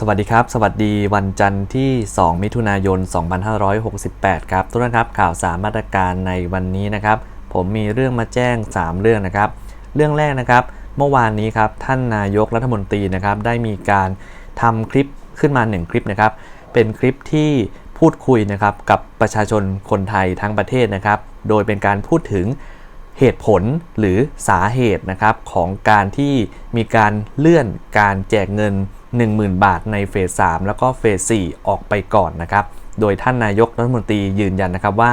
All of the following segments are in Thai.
สวัสดีครับ สวัสดีวันจันทร์ที่ 2 มิถุนายน 2568 ครับ ทุกท่านครับข่าวสารมาตรการในวันนี้นะครับ ผมมีเรื่องมาแจ้ง 3 เรื่องนะครับ เรื่องแรกนะครับ เมื่อวานนี้ครับท่านนายกรัฐมนตรีนะครับได้มีการทำคลิปขึ้นมา 1 คลิปนะครับ เป็นคลิปที่พูดคุยนะครับกับประชาชนคนไทยทั้งประเทศนะครับ โดยเป็นการพูดถึงเหตุผลหรือสาเหตุนะครับของการที่มีการเลื่อนการแจกเงิน10,000 บาทในเฟส3แล้วก็เฟส4ออกไปก่อนนะครับ โดยท่านนายกรัฐมนตรียืนยันนะครับว่า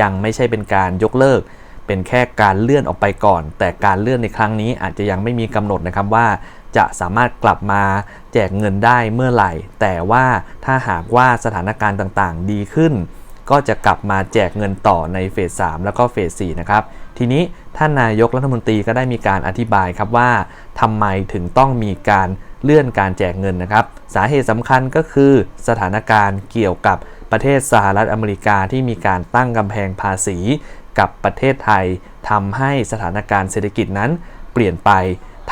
ยังไม่ใช่เป็นการยกเลิก เป็นแค่การเลื่อนออกไปก่อน แต่การเลื่อนในครั้งนี้อาจจะยังไม่มีกำหนดนะครับว่า จะสามารถกลับมาแจกเงินได้เมื่อไหร่ แต่ว่าถ้าหากว่าสถานการณ์ต่างๆ ดีขึ้น ก็จะกลับมาแจกเงินต่อในเฟส3แล้วก็เฟส4นะครับทีนี้ท่านนายกรัฐมนตรีก็ได้มีการอธิบายครับว่าทำไมถึงต้องมีการ เลื่อนการแจกเงินนะครับ สาเหตุสำคัญก็คือสถานการณ์เกี่ยวกับประเทศสหรัฐอเมริกาที่มีการตั้งกำแพงภาษีกับประเทศไทยทำให้สถานการณ์เศรษฐกิจนั้นเปลี่ยนไป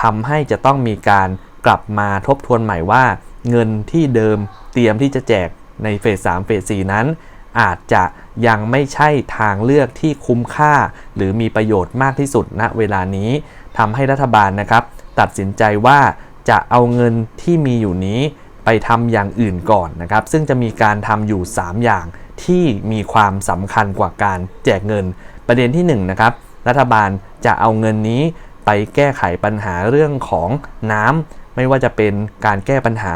ทำให้จะต้องมีการกลับมาทบทวนใหม่ว่า เงินที่เดิมเตรียมที่จะแจกในเฟส3เฟส4นั้น อาจจะยังไม่ใช่ทางเลือกที่คุ้มค่า หรือมีประโยชน์มากที่สุดณเวลานี้ทำให้รัฐบาลนะครับ ตัดสินใจว่า จะเอาเงินที่มีอยู่นี้ไปทำอย่างอื่นก่อนนะครับ ซึ่งจะมีการทำอยู่ 3 อย่างที่มีความสำคัญกว่าการแจกเงิน ประเด็นที่1นงนะครับรัฐบาลจะเอาเงินนี้ไปแก้ไขปัญหาเรื่องของน้ำไม่ว่าจะเป็นการแก้ปัญหา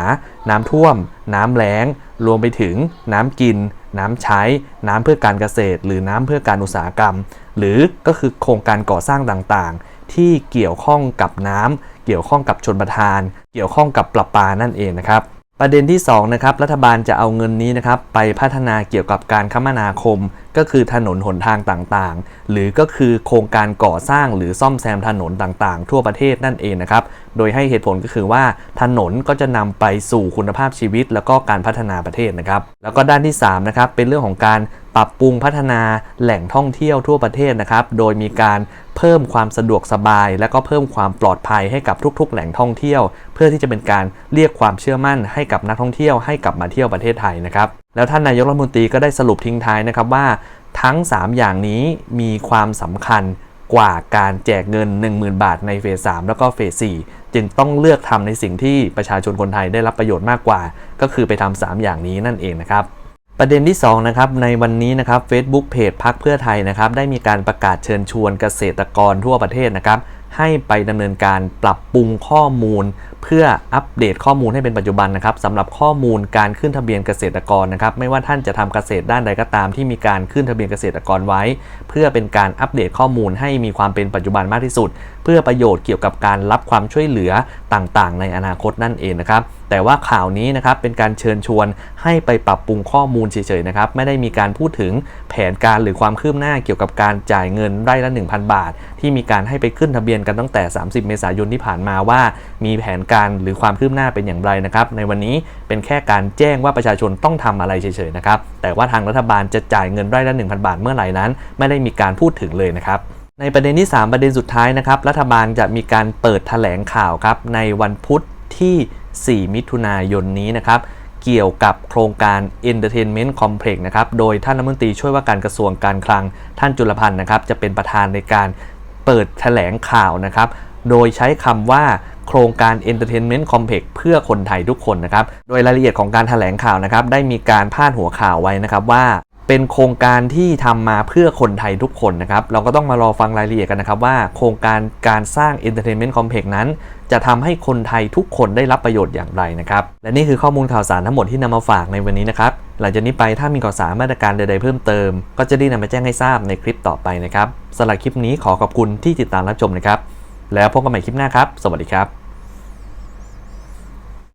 น้ำท่วม น้ำแล้ง รวมไปถึงน้ำกิน น้ำใช้ น้ำเพื่อการเกษตร หรือน้ำเพื่อการอุตสาหกรรม หรือก็คือโครงการก่อสร้างต่างๆ ที่เกี่ยวข้องกับน้ำเกี่ยวข้องกับชนประทาน เกี่ยวข้องกับประปานั่นเองนะครับ ประเด็นที่2นะครับรัฐบาลจะเอาเงินนี้นะครับไปพัฒนาเกี่ยวกับการคมนาคม ก็คือถนนหนทางต่างๆ หรือก็คือโครงการก่อสร้างหรือซ่อมแซมถนนต่างๆ ทั่วประเทศนั่นเองนะครับ โดยให้เหตุผลก็คือว่าถนนก็จะนำไปสู่คุณภาพชีวิต แล้วก็การพัฒนาประเทศนะครับ แล้วก็ด้านที่3นะครับเป็นเรื่องของการปรับปรุงพัฒนาแหล่งท่องเที่ยวทั่วประเทศนะครับ โดยมีการเพิ่มความสะดวกสบาย และก็เพิ่มความปลอดภัยให้กับทุก ๆ แหล่งท่องเที่ยว เพื่อที่จะเป็นการเรียกความเชื่อมั่นให้กับนักท่องเที่ยวให้กลับมาเที่ยวประเทศไทยนะครับแล้วท่านนายกรัฐมนตรีก็ได้สรุปทิ้งท้ายนะครับว่าทั้ง 3 อย่างนี้มีความสำคัญกว่าการแจกเงิน 10,000 บาทในเฟส3แล้วก็เฟส4 จึงต้องเลือกทำในสิ่งที่ประชาชนคนไทยได้รับประโยชน์มากกว่า ก็คือไปทำ3อย่างนี้นั่นเองนะครับประเด็นที่ 2 นะครับ ในวันนี้นะครับ Facebook เพจพักเพื่อไทยนะครับ ได้มีการประกาศเชิญชวนเกษตรกรทั่วประเทศนะครับ ให้ไปดำเนินการปรับปรุงข้อมูล เพื่ออัปเดตข้อมูลให้เป็นปัจจุบันนะครับสำหรับข้อมูลการขึ้นทะเบียนเกษตรกรนะครับ ไม่ว่าท่านจะทำเกษตรด้านใดก็ตามที่มีการขึ้นทะเบียนเกษตรกรไว้ เพื่อเป็นการอัปเดตข้อมูลให้มีความเป็นปัจจุบันมากที่สุด เพื่อประโยชน์เกี่ยวกับการรับความช่วยเหลือต่างๆ ในอนาคตนั่นเองนะครับ แต่ว่าข่าวนี้นะครับเป็นการเชิญชวนให้ไปปรับปรุงข้อมูลเฉยๆนะครับไม่ได้มีการพูดถึงแผนการหรือความคืบหน้าเกี่ยวกับการจ่ายเงินไร่ละ 1,000 บาท ที่มีการให้ไปขึ้นทะเบียนกันตั้งแต่ 30 เมษายนที่ผ่านมาว่า มีแผนการหรือความคืบหน้าเป็นอย่างไรนะครับในวันนี้เป็นแค่การแจ้งว่าประชาชนต้องทำอะไรเฉยๆนะครับแต่ว่าทางรัฐบาลจะจ่ายเงินไร่ละ 1,000 บาทเมื่อไหร่นั้น ไม่ได้มีการพูดถึงเลยนะครับในประเด็นที่ 3 ประเด็นสุดท้ายนะครับรัฐบาลจะมีการเปิดแถลงข่าวครับในวันพุธที่ 4 มิถุนายนนี้นะครับเกี่ยวกับโครงการ Entertainment Complex นะครับ โดยท่านรัฐมนตรีช่วยว่าการกระทรวงการคลังท่านจุลพันธ์นะครับ จะเป็นประธานในการเปิดแถลงข่าวนะครับ โดยใช้คำว่าโครงการ Entertainment Complex เพื่อคนไทยทุกคนนะครับ โดยรายละเอียดของการแถลงข่าวนะครับ ได้มีการพาดหัวข่าวไว้นะครับว่า เป็นโครงการที่ทำมาเพื่อคนไทยทุกคนนะครับ เราก็ต้องมารอฟังรายละเอียดกันนะครับว่าโครงการการสร้าง Entertainment Complex นั้น จะทำให้คนไทยทุกคนได้รับประโยชน์อย่างไรนะครับ และนี่คือข้อมูลข่าวสารทั้งหมดที่นำมาฝากในวันนี้นะครับ หลังจากนี้ไปถ้ามีข่าวสารมาตรการใด ๆ เพิ่มเติม ก็จะได้นำมาแจ้งให้ทราบในคลิปต่อไปนะครับสำหรับคลิปนี้ขอขอบคุณที่ติดตามรับชมนะครับ แล้วพบกันใหม่คลิปหน้าครับ สวัสดีครับ